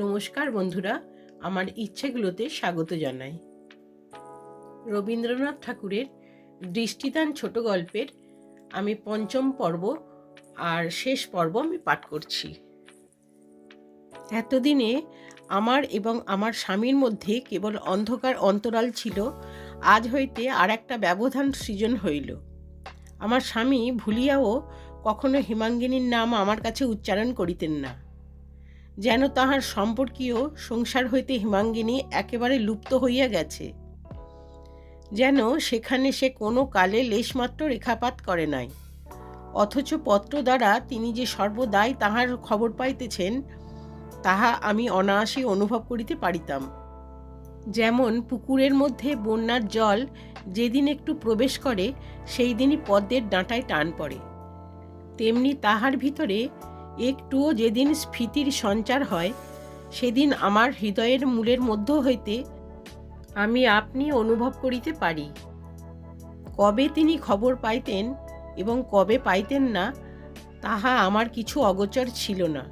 নমস্কার বন্ধুরা, আমার ইচ্ছেগুলোতে স্বাগত জানাই। রবীন্দ্রনাথ ঠাকুরের দৃষ্টিদান ছোট গল্পের আমি পঞ্চম পর্ব আর শেষ পর্ব আমি পাঠ করছি। এতদিনে আমার এবং আমার স্বামীর মধ্যে কেবল অন্ধকার অন্তরাল ছিল, আজ হইতে আর একটা ব্যবধান সৃজন হইল। আমার স্বামী ভুলিয়াও কখনো হিমাঙ্গিনীর নাম আমার কাছে উচ্চারণ করিতেন না। যেন তাহার সম্পর্কীয় সংসার হইতে হিমাঙ্গিনী একেবারে লুপ্ত হইয়া গেছে। যেন সেখানে সে কোনো কালে লেশমাত্র রেখাপাত করে নাই। অথচ পত্র দ্বারা তিনি যে সর্বদাই তাহার খবর পাইতেছেন, তাহা আমি অনায়াসে অনুভব করিতে পারিতাম। যেমন পুকুরের মধ্যে বন্যার জল যেদিন একটু প্রবেশ করে সেই দিনই পদ্মের ডাঁটায় টান পড়ে। তেমনি তাহার ভিতরে একটুও যেদিন স্ফীতির সঞ্চার হয়, সেদিন আমার হৃদয়ের মূলের মধ্য হইতে আমি আপনি অনুভব করিতে পারি। কবে তিনি খবর পাইতেন এবং কবে পাইতেন না, তাহা আমার কিছু অগোচর ছিল না।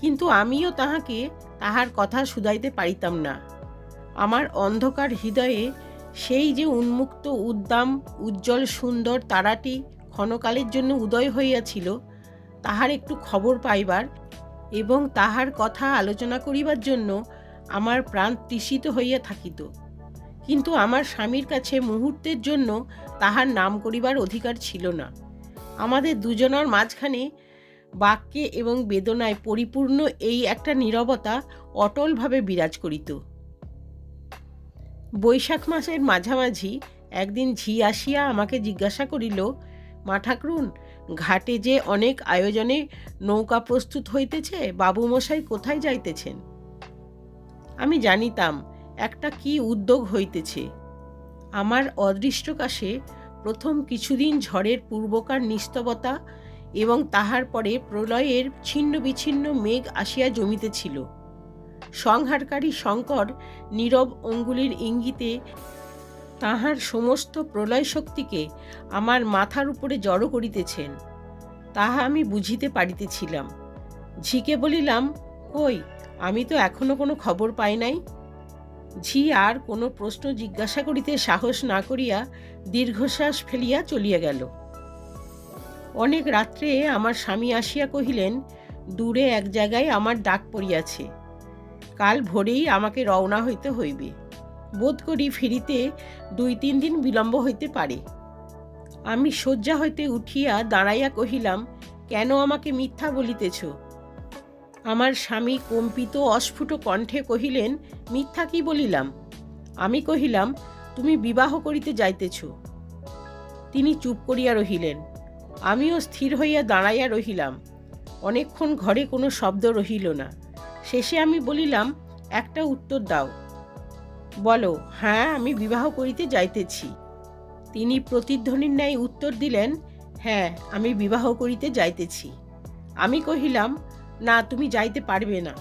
কিন্তু আমিও তাহাকে তাহার কথা শুধাইতে পারিতাম না। আমার অন্ধকার হৃদয়ে সেই যে উন্মুক্ত, উদ্দাম, উজ্জ্বল, সুন্দর তারাটি ক্ষণকালের জন্য উদয় হইয়াছিল তাহার একটু খবর পাইবার এবং তাহার কথা আলোচনা করিবার জন্য আমার প্রাণ তৃষিত হইয়া থাকিত। কিন্তু আমার স্বামীর কাছে মুহূর্তের জন্য তাহার নাম করিবার অধিকার ছিল না। আমাদের দুজনের মাঝখানে বাক্যে এবং বেদনায় পরিপূর্ণ এই একটা নীরবতা অটলভাবে বিরাজ করিত। বৈশাখ মাসের মাঝামাঝি একদিন ঝি আসিয়া আমাকে জিজ্ঞাসা করিল, মা ঠাকরুন ঘাটে যে অনেক আয়োজনে নৌকা প্রস্তুত হইতেছে, বাবুমশাই কোথায় যাইতেছেন? আমি জানিতাম, একটা কি উদ্যোগ হইতেছে। আমার অদৃষ্টকাশে প্রথম কিছুদিন ঝড়ের পূর্বকার নিস্তবতা এবং তাহার পরে প্রলয়ের ছিন্ন বিচ্ছিন্ন মেঘ আসিয়া জমিতেছিল। সংহারকারী শঙ্কর নীরব অঙ্গুলির ইঙ্গিতে তাহার সমস্ত প্রলয় শক্তিকে আমার মাথার উপরে জড়ো করিতেছেন। তাহা আমি বুঝিতে পারিতেছিলাম। ঝিকে বলিলাম, কই, আমি তো এখনও কোনো খবর পাই নাই? ঝি আর কোনো প্রশ্ন জিজ্ঞাসা করিতে সাহস না করিয়া দীর্ঘশ্বাস ফেলিয়া চলিয়া গেল। অনেক রাত্রে আমার স্বামী আসিয়া কহিলেন, দূরে এক জায়গায় আমার ডাক পড়িয়াছে। কাল ভোরেই আমাকে রওনা হইতে হইবে। বোধ করি ফিরিতে দুই তিন দিন বিলম্ব হইতে পারে। আমি শয্যা হইতে উঠিয়া দাঁড়াইয়া কহিলাম, কেন আমাকে মিথ্যা বলিতেছ? আমার স্বামী কম্পিত অস্ফুট কণ্ঠে কহিলেন, মিথ্যা কি বলিলাম? আমি কহিলাম, তুমি বিবাহ করিতে যাইতেছ। তিনি চুপ করিয়া রহিলেন। আমিও স্থির হইয়া দাঁড়াইয়া রহিলাম। অনেকক্ষণ ঘরে কোনো শব্দ রহিল না। শেষে আমি বলিলাম, একটা উত্তর দাও। বলো হ্যাঁ আমি বিবাহ করিতে যাইতেছি। তিনি প্রতিধ্বনির ন্যায় উত্তর দিলেন হ্যাঁ আমি বিবাহ করিতে যাইতেছি। আমি কহিলাম, না, তুমি যাইতে পারবে না।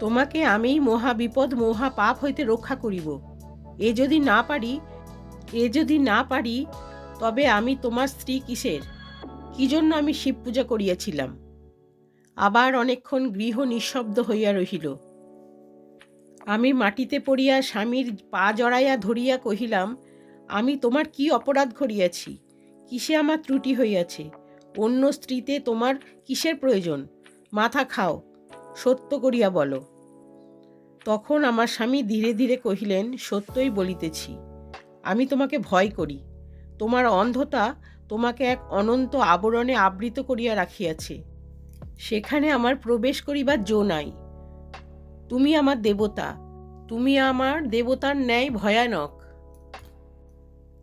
তোমাকে আমি মহা বিপদ, মহা পাপ হইতে রক্ষা করিব। এ যদি না পারি, এ যদি না পারি, তবে আমি তোমার স্ত্রী কিসের? কি জন্য আমি শিব পূজা করিয়াছিলাম? আবার অনেকক্ষণ গৃহ নিঃশব্দ হইয়া রহিল। আমি মাটিতে পড়িয়া স্বামীর পা জড়াইয়া ধরিয়া কহিলাম, আমি তোমার কি অপরাধ করিয়াছি? কিসে আমার ত্রুটি হইয়াছে? অন্য স্ত্রীতে তোমার কিসের প্রয়োজন? মাথা খাও, সত্য করিয়া বলো। তখন আমার স্বামী ধীরে ধীরে কহিলেন, সত্যই বলিতেছি, আমি তোমাকে ভয় করি। তোমার অন্ধতা তোমাকে এক অনন্ত আবরণে আবৃত করিয়া রাখিয়াছে। সেখানে আমার প্রবেশ করিবার জো নাই। তুমি আমার দেবতা। তুমি আমার দেবতার ন্যায় ভয়ানক।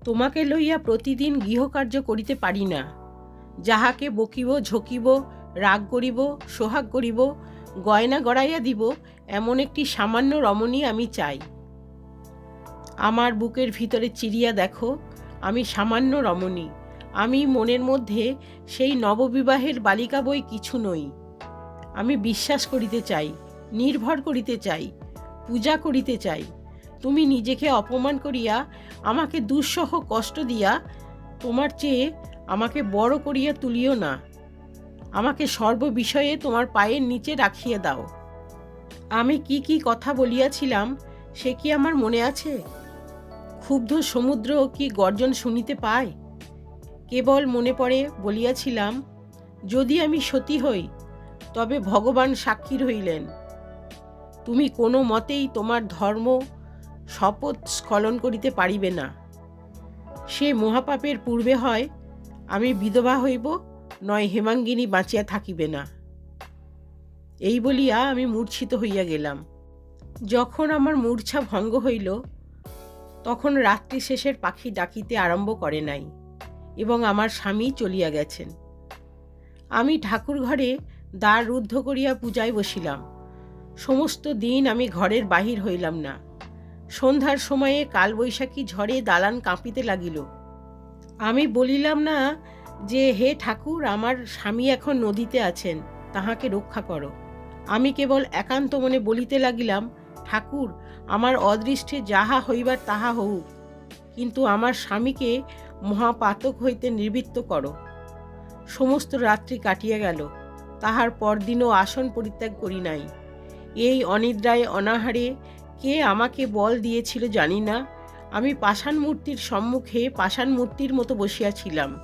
তোমাকে লইয়া প্রতিদিন গৃহকার্য করিতে পারি না। যাহাকে বকিব, ঝকিব, রাগ করিব, সোহাগ করিব, গয়না গড়াইয়া দিব, এমন একটি সামান্য রমণী আমি চাই। আমার বুকের ভিতরে চিরিয়া দেখো, আমি সামান্য রমণী। আমি মনের মধ্যে সেই নববিবাহের বালিকা বই কিছু নই। আমি বিশ্বাস করিতে চাই। নির্ভর করিতে চাই, পূজা করিতে চাই। তুমি নিজেকে অপমান করিয়া আমাকে দুঃসহ কষ্ট দিয়া তোমার চেয়ে আমাকে বড় করিয়া তুলিও না। আমাকে সর্ববিষয়ে তোমার পায়ের নিচে রাখিয়ে দাও। আমি কি কি কথা বলিয়াছিলাম, সে কি আমার মনে আছে? ক্ষুব্ধ সমুদ্র কি গর্জন শুনিতে পায়? কেবল মনে পড়ে বলিয়াছিলাম, যদি আমি সতী হই, তবে ভগবান সাক্ষী রইলেন তুমি কোনো মতেই তোমার ধর্ম শপথ স্খলন করিতে পারিবে না। সে মহাপাপের পূর্বে হয়, আমি বিধবা হইব, নয় হেমাঙ্গিনী বাঁচিয়া থাকিবে না। এই বলিয়া আমি মূর্ছিত হইয়া গেলাম। যখন আমার মূর্ছা ভঙ্গ হইল, তখন রাত্রি শেষের পাখি ডাকিতে আরম্ভ করে নাই, এবং আমার স্বামী চলিয়া গেছেন। আমি ঠাকুর ঘরে দ্বার রুদ্ধ করিয়া পূজায় বসিলাম। সমস্ত দিন আমি ঘরের বাহির হইলাম না। সন্ধ্যার সময়ে কালবৈশাখী ঝড়ে দালান কাঁপিতে লাগিল। আমি বলিলাম, না, যে হে ঠাকুর, আমার স্বামী এখন নদীতে আছেন, তাহাকে রক্ষা করো। আমি কেবল একান্ত মনে বলিতে লাগিলাম, ঠাকুর, আমার অদৃষ্টে যাহা হইবার তাহা হউক, কিন্তু আমার স্বামীকে মহাপাতক হইতে নিবৃত্ত করো। সমস্ত রাত্রি কাটিয়া গেল। তাহার পরদিনও আসন পরিত্যাগ করি নাই। এই অনিদ্রায় অনাহারে কে আমাকে বল দিয়েছিল জানি না। আমি পাষাণ মূর্তির সম্মুখে পাষাণ মূর্তির মতো বসিয়াছিলাম।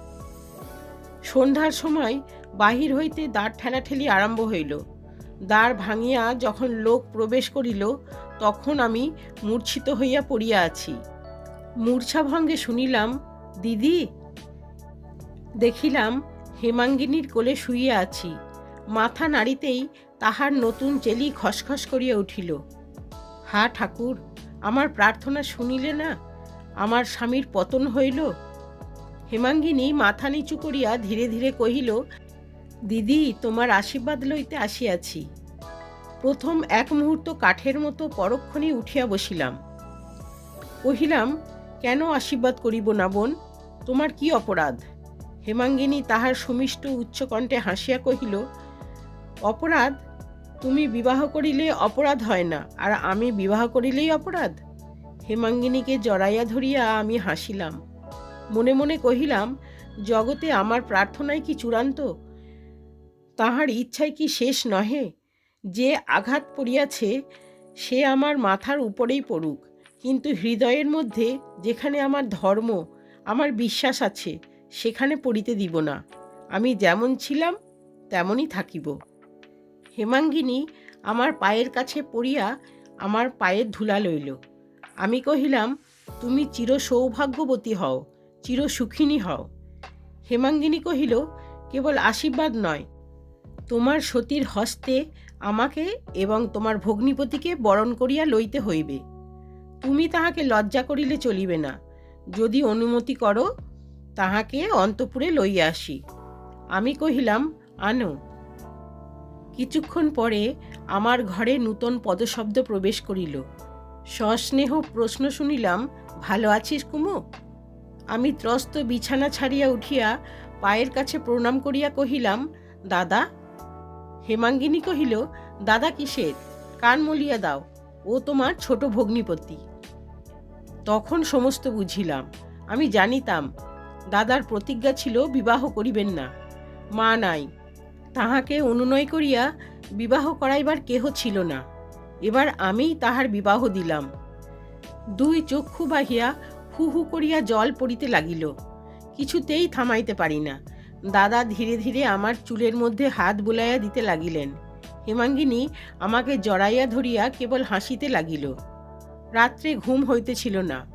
সন্ধ্যার সময় বাহির হইতে দ্বার ঠেলাঠেলি আরম্ভ হইল। দ্বার ভাঙিয়া যখন লোক প্রবেশ করিল, তখন আমি মূর্ছিত হইয়া পড়িয়া আছি। মূর্ছাভঙ্গে শুনিলাম, দিদি! দেখিলাম হেমাঙ্গিনীর কোলে শুইয়া আছি। মাথা নাড়িতেই তাহার নতুন চেলি খসখস করিয়া উঠিল। হা ঠাকুর, আমার প্রার্থনা শুনিলে না আমার স্বামীর পতন হইল? হেমাঙ্গিনী মাথা নিচু করিয়া ধীরে ধীরে কহিল, দিদি, তোমার আশীর্বাদ লইতে আসিয়াছি। প্রথম এক মুহূর্ত কাঠের মতো পরক্ষণে উঠিয়া বসিলাম। কহিলাম, কেন আশীর্বাদ করিব না বোন? তোমার কি অপরাধ? হেমাঙ্গিনী তাহার সুমিষ্ট উচ্চকণ্ঠে হাসিয়া কহিল, অপরাধ তুমি বিবাহ করিলে অপরাধ হয় না, আর আমি বিবাহ করিলেই অপরাধ? হেমাঙ্গিনীকে জড়াইয়া ধরিয়া আমি হাসিলাম। মনে মনে কহিলাম, জগতে আমার প্রার্থনাই কি চূড়ান্ত? তাহার ইচ্ছায় কি শেষ নহে? যে আঘাত পড়িয়াছে, সে আমার মাথার উপরেই পড়ুক। কিন্তু হৃদয়ের মধ্যে যেখানে আমার ধর্ম, আমার বিশ্বাস আছে, সেখানে পড়িতে দিব না। আমি যেমন ছিলাম, তেমনই থাকিব। হেমাঙ্গিনী আমার পায়ের কাছে পড়িয়া আমার পায়ের ধুলা লইল। আমি কহিলাম, তুমি চির সৌভাগ্যবতী হও চির সুখিনী হও। হেমাঙ্গিনী কহিল, কেবল আশীর্বাদ নয়, তোমার সতীর হস্তে আমাকে এবং তোমার ভগ্নিপতিকে বরণ করিয়া লইতে হইবে। তুমি তাহাকে লজ্জা করিলে চলিবে না। যদি অনুমতি করো, তাহাকে অন্তপুরে লইয়া আসি। আমি কহিলাম, আনো। কিছুক্ষণ পরে আমার ঘরে নূতন পদশব্দ প্রবেশ করিল। সস্নেহ প্রশ্ন শুনিলাম, ভালো আছিস কুমু? আমি ত্রস্ত বিছানা ছাড়িয়া উঠিয়া পায়ের কাছে প্রণাম করিয়া কহিলাম, দাদা? হেমাঙ্গিনী কহিল, দাদা কিসের? কান মলিয়া দাও, ও তোমার ছোট ভগ্নিপতি। তখন সমস্ত বুঝিলাম, আমি জানিতাম, দাদার প্রতিজ্ঞা ছিল বিবাহ করিবেন না। মা নাই। তাহাকে অনুনয় করিয়া বিবাহ করাইবার কেহ ছিল না। এবার আমিই তাহার বিবাহ দিলাম। দুই চক্ষু বাহিয়া হু হু করিয়া জল পড়িতে লাগিল। কিছুতেই থামাইতে পারি না। দাদা ধীরে ধীরে আমার চুলের মধ্যে হাত বুলাইয়া দিতে লাগিলেন। হেমাঙ্গিনী আমাকে জড়াইয়া ধরিয়া কেবল হাসিতে লাগিল। রাত্রে ঘুম হইতেছিল না।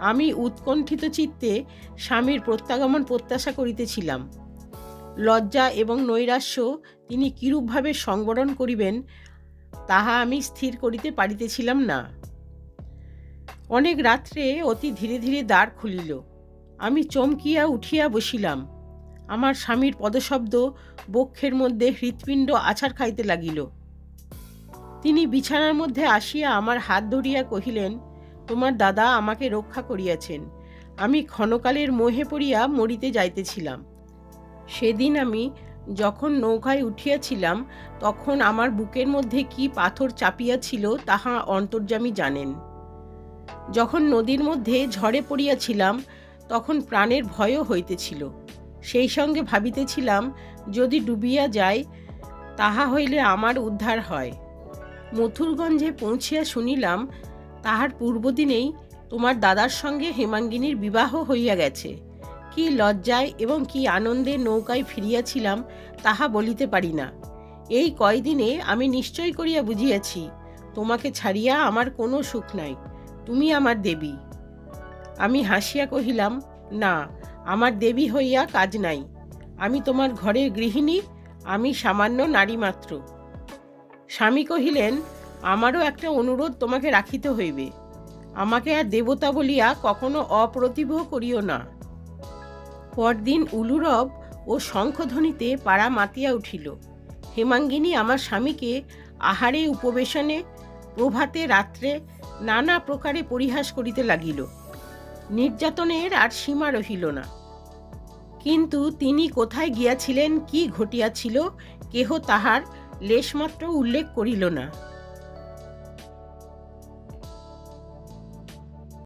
আমি উৎকণ্ঠিত চিত্তে স্বামীর প্রত্যাগমন প্রত্যাশা করিতেছিলাম। লজ্জা এবং নৈরাশ্য তিনি কিরূপভাবে সংবরণ করিবেন, তাহা আমি স্থির করিতে পারিতেছিলাম না। অনেক রাত্রে অতি ধীরে ধীরে দ্বার খুলিল। আমি চমকিয়া উঠিয়া বসিলাম। আমার স্বামীর পদশব্দ বক্ষের মধ্যে হৃৎপিণ্ড আছাড় খাইতে লাগিল। তিনি বিছানার মধ্যে আসিয়া আমার হাত ধরিয়া কহিলেন, তোমার দাদা আমাকে রক্ষা করিয়াছেন। আমি ক্ষণকালের মোহে পড়িয়া মরিতে যাইতেছিলাম। সেদিন আমি যখন নৌকায় উঠিয়াছিলাম, তখন আমার বুকের মধ্যে কি পাথর চাপিয়াছিল তাহা অন্তর্যামী জানেন। যখন নদীর মধ্যে ঝড়ে পড়িয়াছিলাম, তখন প্রাণের ভয়ও হইতেছিল। সেই সঙ্গে ভাবিতেছিলাম, যদি ডুবিয়া যায়, তাহা হইলে আমার উদ্ধার হয়। মথুরগঞ্জে পৌঁছিয়া শুনিলাম, তাহার পূর্বদিনেই তোমার দাদার সঙ্গে হেমাঙ্গিনীর বিবাহ হইয়া গেছে। কি লজ্জায় এবং কি আনন্দে নৌকায় ফিরিয়াছিলাম তাহা বলিতে পারি না। এই কয়দিনে আমি নিশ্চয় করিয়া বুঝিয়াছি, তোমাকে ছাড়িয়া আমার কোনো সুখ নাই, তুমি আমার দেবী। আমি হাসিয়া কহিলাম, না, আমার দেবী হইয়া কাজ নাই, আমি তোমার ঘরের গৃহিণী, আমি সামান্য নারী মাত্র। স্বামী কহিলেন, আমারও একটা অনুরোধ তোমাকে রাখিতে হইবে। আমাকে আর দেবতা বলিয়া কখনো অপ্রতিভ করিও না। পরদিন উলুরব ও শঙ্খধ্বনিতে পাড়া মাতিয়া উঠিল। হেমাঙ্গিনী আমার স্বামীকে আহারে উপবেশনে, প্রভাতে রাত্রে নানা প্রকারে পরিহাস করিতে লাগিল। নির্যাতনের আর সীমা রহিল না। কিন্তু তিনি কোথায় গিয়াছিলেন, কি ঘটিয়াছিল, কেহ তাহার লেশমাত্র উল্লেখ করিল না।